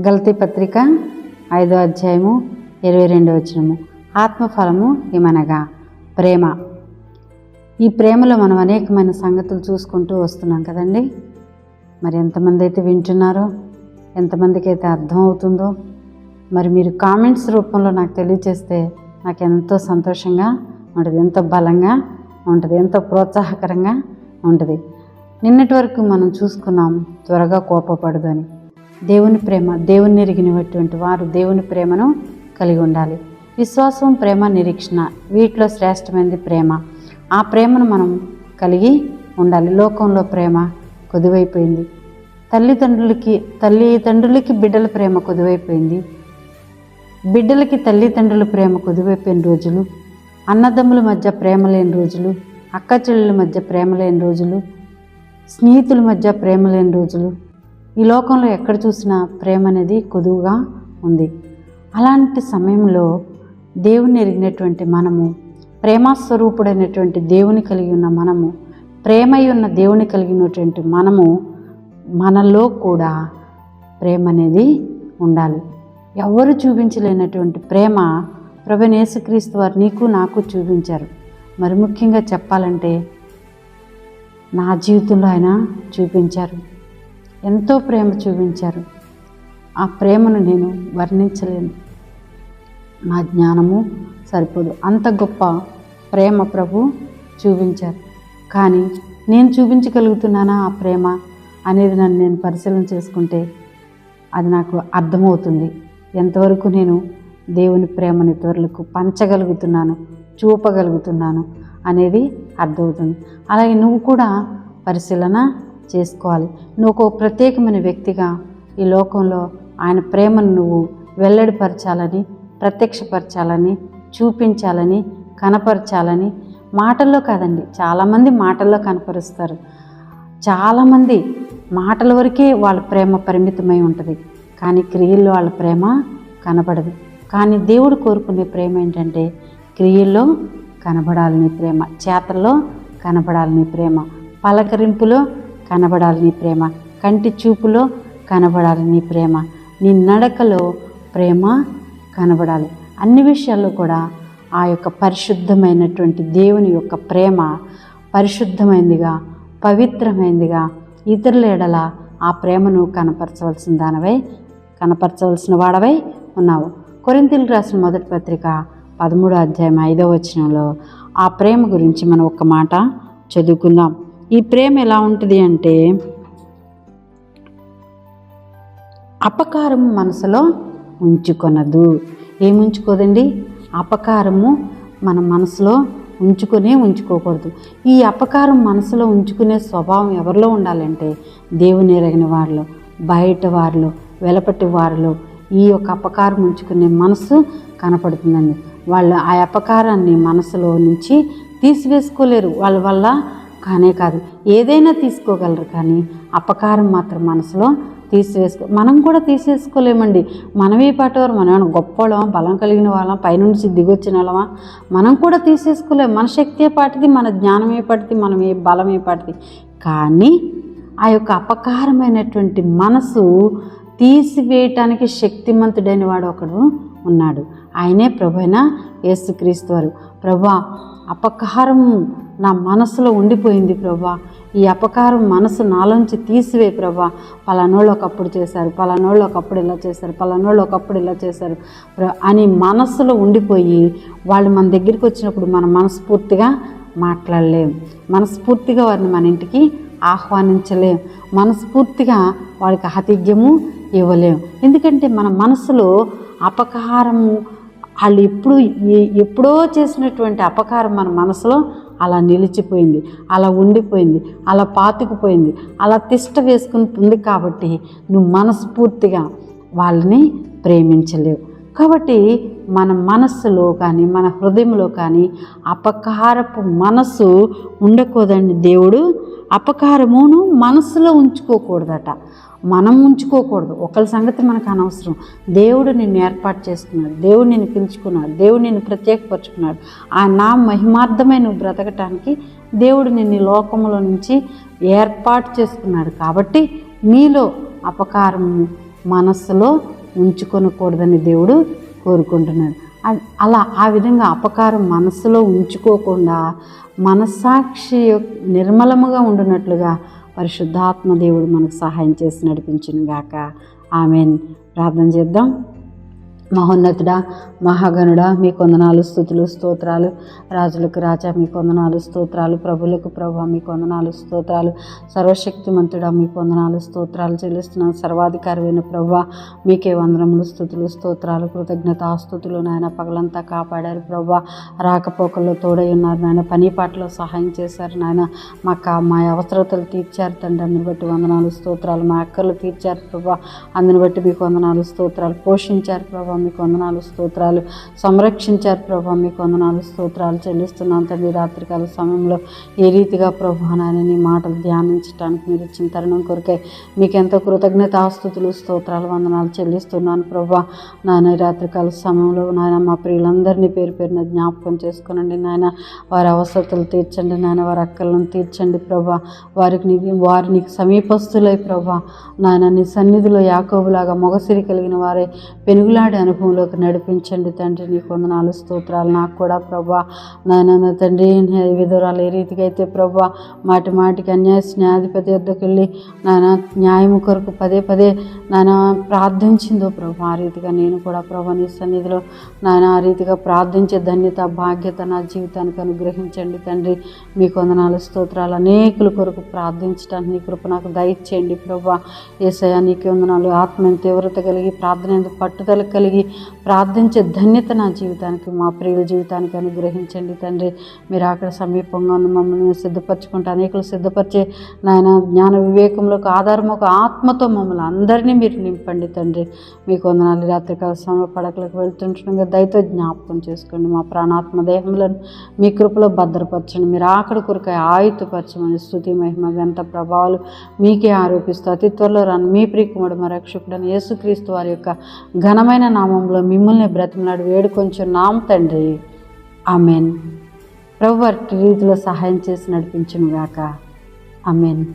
గలతీ పత్రిక ఐదో అధ్యాయము ఇరవై రెండో వచనము. ఆత్మఫలము ఏమనగా? ప్రేమ. ఈ ప్రేమలో మనం అనేకమైన సంగతులు చూసుకుంటూ వస్తున్నాం కదండి. మరి ఎంతమంది అయితే వింటున్నారో ఎంతమందికి అయితే అర్థం అవుతుందో మరి మీరు కామెంట్స్ రూపంలో నాకు తెలియచేస్తే నాకు ఎంతో సంతోషంగా ఉంటుంది ఎంతో బలంగా ఉంటుంది ఎంతో ప్రోత్సాహకరంగా ఉంటుంది. నిన్నటి వరకు మనం చూసుకున్నాం త్వరగా కోపపడదు అని. దేవుని ప్రేమ దేవుని ఎరిగినటువంటి వారు దేవుని ప్రేమను కలిగి ఉండాలి. విశ్వాసం ప్రేమ నిరీక్షణ వీటిలో శ్రేష్టమైనది ప్రేమ. ఆ ప్రేమను మనం కలిగి ఉండాలి. లోకంలో ప్రేమ కొదువైపోయింది తల్లిదండ్రులకి తల్లిదండ్రులకి బిడ్డల ప్రేమ కొదువైపోయింది బిడ్డలకి తల్లిదండ్రుల ప్రేమ కుదివైపోయిన రోజులు. అన్నదమ్ముల మధ్య ప్రేమ లేని రోజులు. అక్క చెల్లెల మధ్య ప్రేమ లేని రోజులు. స్నేహితుల మధ్య ప్రేమ లేని రోజులు. ఈ లోకంలో ఎక్కడ చూసినా ప్రేమ అనేది కొదువుగా ఉంది. అలాంటి సమయంలో దేవుని ఎరిగినటువంటి మనము ప్రేమస్వరూపుడైనటువంటి దేవుని కలిగి ఉన్న మనము ప్రేమై ఉన్న దేవుని కలిగినటువంటి మనము మనలో కూడా ప్రేమ అనేది ఉండాలి. ఎవరు చూపించలేనటువంటి ప్రేమ ప్రభనేసుక్రీస్తు వారు నీకు నాకు చూపించారు. మరి ముఖ్యంగా చెప్పాలంటే నా జీవితంలో ఆయన చూపించారు. ఎంతో ప్రేమ చూపించారు. ఆ ప్రేమను నేను వర్ణించలేను. నా జ్ఞానము సరిపోదు. అంత గొప్ప ప్రేమ ప్రభు చూపించారు. కానీ నేను చూపించగలుగుతున్నానా ఆ ప్రేమ అనేది నన్ను నేను పరిశీలన చేసుకుంటే అది నాకు అర్థమవుతుంది. ఎంతవరకు నేను దేవుని ప్రేమని ఇతరులకు పంచగలుగుతున్నాను చూపగలుగుతున్నాను అనేది అర్థమవుతుంది. అలాగే నువ్వు కూడా పరిశీలన చేసుకోవాలి. నువ్వు ఒక ప్రత్యేకమైన వ్యక్తిగా ఈ లోకంలో ఆయన ప్రేమను నువ్వు వెల్లడిపరచాలని ప్రత్యక్షపరచాలని చూపించాలని కనపరచాలని మాటల్లో కాదండి చాలామంది మాటల్లో కనపరుస్తారు. చాలామంది మాటల వరకే వాళ్ళ ప్రేమ పరిమితమై ఉంటుంది. కానీ క్రియల్లో వాళ్ళ ప్రేమ కనబడదు. కానీ దేవుడు కోరుకునే ప్రేమ ఏంటంటే క్రియల్లో కనబడాలి నీ ప్రేమ చేతల్లో కనబడాలి నీ ప్రేమ పలకరింపులో కనబడాలి నీ ప్రేమ. కంటి చూపులో కనబడాలి నీ ప్రేమ. నీ నడకలో ప్రేమ కనబడాలి. అన్ని విషయాల్లో కూడా ఆ యొక్క పరిశుద్ధమైనటువంటి దేవుని యొక్క ప్రేమ పరిశుద్ధమైనదిగా పవిత్రమైనదిగా ఇతరుల ఎడల ఆ ప్రేమను కనపరచవలసిన దానివై కనపరచవలసిన వాడవై ఉన్నావు. కొరింతలు రాసిన మొదటి పత్రిక పదమూడో అధ్యాయం ఐదో వచనంలో ఆ ప్రేమ గురించి మనం ఒక మాట చదువుకుందాం. ఈ ప్రేమ ఎలా ఉంటుంది అంటే అపకారం మనసులో ఉంచుకొనదు. ఏముంచుకోదండి అపకారము మన మనసులో ఉంచుకునే ఉంచుకోకూడదు. ఈ అపకారం మనసులో ఉంచుకునే స్వభావం ఎవరిలో ఉండాలంటే దేవుని ఎరగిన వారిలో బయట వారిలో వెలపట్టి వారిలో ఈ యొక్క అపకారం ఉంచుకునే మనసు కనపడుతుందండి. వాళ్ళు ఆ అపకారాన్ని మనసులో నుంచి తీసివేసుకోలేరు. వాళ్ళ వల్ల కానే కాదు ఏదైనా తీసుకోగలరు కానీ అపకారం మాత్రం మనసులో తీసివేసుకో మనం కూడా తీసేసుకోలేమండి. మనమే పాటవారు మనం ఏమైనా గొప్పవాళ్ళమా బలం కలిగిన వాళ్ళం పైనుంచి దిగొచ్చిన వాళ్ళమా? మనం కూడా తీసేసుకోలేము. మన శక్తి పాటిది మన జ్ఞానమే పాటిది మనం ఏ బలమే పాటిది. కానీ ఆ యొక్క అపకారమైనటువంటి మనసు తీసివేయటానికి శక్తిమంతుడైన వాడు ఒకడు ఉన్నాడు. ఆయనే ప్రభైన యేసుక్రీస్తు వారు. ప్రభా అపకారం నా మనసులో ఉండిపోయింది ప్రభా. ఈ అపకారం మనసు నాలోంచి తీసివే ప్రభా. పలానోళ్ళు ఒకప్పుడు చేశారు పలానోళ్ళు ఒకప్పుడు ఇలా చేశారు పలానోళ్ళు ఒకప్పుడు ఇలా చేశారు అని మనసులో ఉండిపోయి వాళ్ళు మన దగ్గరికి వచ్చినప్పుడు మన మనస్ఫూర్తిగా మాట్లాడలేం. మనస్ఫూర్తిగా వారిని మన ఇంటికి ఆహ్వానించలేం. మనస్ఫూర్తిగా వాళ్ళకి ఆతిథ్యము ఇవ్వలేం. ఎందుకంటే మన మనసులో అపకారము వాళ్ళు ఎప్పుడు ఎప్పుడో చేసినటువంటి అపకారం మన మనసులో అలా నిలిచిపోయింది అలా ఉండిపోయింది అలా పాతుకుపోయింది అలా తిష్ట వేసుకుని ఉంది కాబట్టి నువ్వు మనస్ఫూర్తిగా వాళ్ళని ప్రేమించలేవు. కాబట్టి మన మనస్సులో కానీ మన హృదయంలో కానీ అపకారపు మనస్సు ఉండకూడదండి దేవుడు. అపకారమును మనస్సులో ఉంచుకోకూడదట. మనం ఉంచుకోకూడదు. ఒకరి సంగతి మనకు అనవసరం. దేవుడు నిన్ను ఏర్పాటు చేసుకున్నాడు. దేవుడు నిన్ను పిలుచుకున్నాడు. దేవుడు నిన్ను ప్రత్యేకపరుచుకున్నాడు. ఆ నా మహిమార్థమై నువ్వు బ్రతకటానికి దేవుడు నిన్ను లోకంలో లోకములో నుంచి ఏర్పాటు చేసుకున్నాడు. కాబట్టి నీలో అపకారము మనస్సులో ఉంచుకొనకూడదని దేవుడు కోరుకుంటున్నాడు. అలా ఆ విధంగా అపకారం మనస్సులో ఉంచుకోకుండా మనస్సాక్షి యొక్క- నిర్మలముగా ఉండునట్లుగా పరిశుద్ధాత్మ దేవుడు మనకు సహాయం చేసి నడిపించును గాక ఆమెన్. ప్రార్థన చేద్దాం. మహోన్నతుడా మహాగణుడా మీ కొందనాలు స్థుతులు స్తోత్రాలు. రాజులకు రాజా మీ కొందనాలు స్తోత్రాలు. ప్రభులకు ప్రభు మీ కొందనాలు స్తోత్రాలు. సర్వశక్తిమంతుడా మీ కొందనాలు స్తోత్రాలు చెల్లిస్తున్నాను సర్వాధికారమైన ప్రభు మీకే వందనములు స్థుతులు స్తోత్రాలు కృతజ్ఞత స్థుతులు నాయన. పగలంతా కాపాడారు ప్రభు. రాకపోకల్లో తోడై ఉన్నారు నాయన. పని పాటలో సహాయం చేశారు నాయన. మాకు మా అవసరతలు తీర్చారు తండ్రి. అందుని బట్టి వందనాలు స్తోత్రాలు మా అక్కలు తీర్చారు ప్రభా. అందుని బట్టి మీకు వందనాలు స్తోత్రాలు పోషించారు ప్రభా. మీకు వందనాలు స్తోత్రాలు. సంరక్షించారు ప్రభా మీకు వందనాలు స్తోత్రాలు చెల్లిస్తున్నాను తండ్రి. రాత్రికాల సమయంలో ఏ రీతిగా ప్రభా నాయన నీ మాటలు ధ్యానించడానికి మీరు ఇచ్చిన తరుణం కొరకై మీకు ఎంతో కృతజ్ఞత ఆస్తుతులు స్తోత్రాలు వందనాలు చెల్లిస్తున్నాను ప్రభా. నాయన ఈ రాత్రికాల సమయంలో నాయన మా ప్రియులందరినీ పేరు పేరున జ్ఞాపకం చేసుకునండి నాయన. వారి అవసరతలు తీర్చండి నాయన వారి అక్కలను తీర్చండి ప్రభా. వారికి నీ వారి నీకు సమీపస్తులై ప్రభా. నాయన నీ సన్నిధిలో యాకోబులాగా మొగసిరి కలిగిన వారే పెనుగులాడే అనుభవంలోకి నడిపించండి తండ్రి. నీ కొందనాలు స్తోత్రాలు. నాకు కూడా ప్రభా నాయన తండ్రి విధురాలు ఏ రీతిగా అయితే ప్రభా మాటి మాటికి అన్యాయ న్యాయాధిపతి వద్దకు వెళ్ళి నాయన న్యాయము కొరకు పదే పదే నాయన ప్రార్థించిందో ప్రభా ఆ రీతిగా నేను కూడా ప్రభా నీ సన్నిధిలో నాయన ఆ రీతిగా ప్రార్థించే ధన్యత బాధ్యత నా జీవితానికి అనుగ్రహించండి తండ్రి. మీ కొందనాలు స్తోత్రాలు అనేకుల కొరకు ప్రార్థించడానికి నీ కృప నాకు దయచేయండి ప్రభా. ఏసయా నీకే వందనాలు. ఆత్మ తీవ్రత కలిగి ప్రార్థన పట్టుదల కలిగి ప్రార్థించే ధన్యత నా జీవితానికి మా ప్రియుల జీవితానికి అనుగ్రహించండి తండ్రి. మీరు అక్కడ సమీపంగా ఉన్న మమ్మల్ని సిద్ధపరచుకుంటే అనేకులు సిద్ధపరిచే నాయన జ్ఞాన వివేకంలోకి ఆధారం ఒక ఆత్మతో మమ్మల్ని అందరినీ మీరు నింపండి తండ్రి. మీకు వందనాలు. రాత్రికాల సమయ పడకలకు వెళ్తుంటుండగా దయతో జ్ఞాపకం చేసుకోండి. మా ప్రాణాత్మ దేహములను మీ కృపలో భద్రపరచండి. మీరు ఆకడ కొరకాయ ఆయుధపరచమని స్థుతి మహిమ గంత ప్రభావాలు మీకే ఆరోపిస్తూ అతి త్వరలో రాను మీ ప్రియకుమారుడు మా రక్షకుడని యేసుక్రీస్తు వారి యొక్క ఘనమైన నామంలో మిమ్మల్ని బ్రతిమలాడు వేడుకొంచెం నామ తండ్రి. ఆమెన్. ప్రభు వారి రీతిలో సహాయం చేసి నడిపించును గాక ఆమెన్.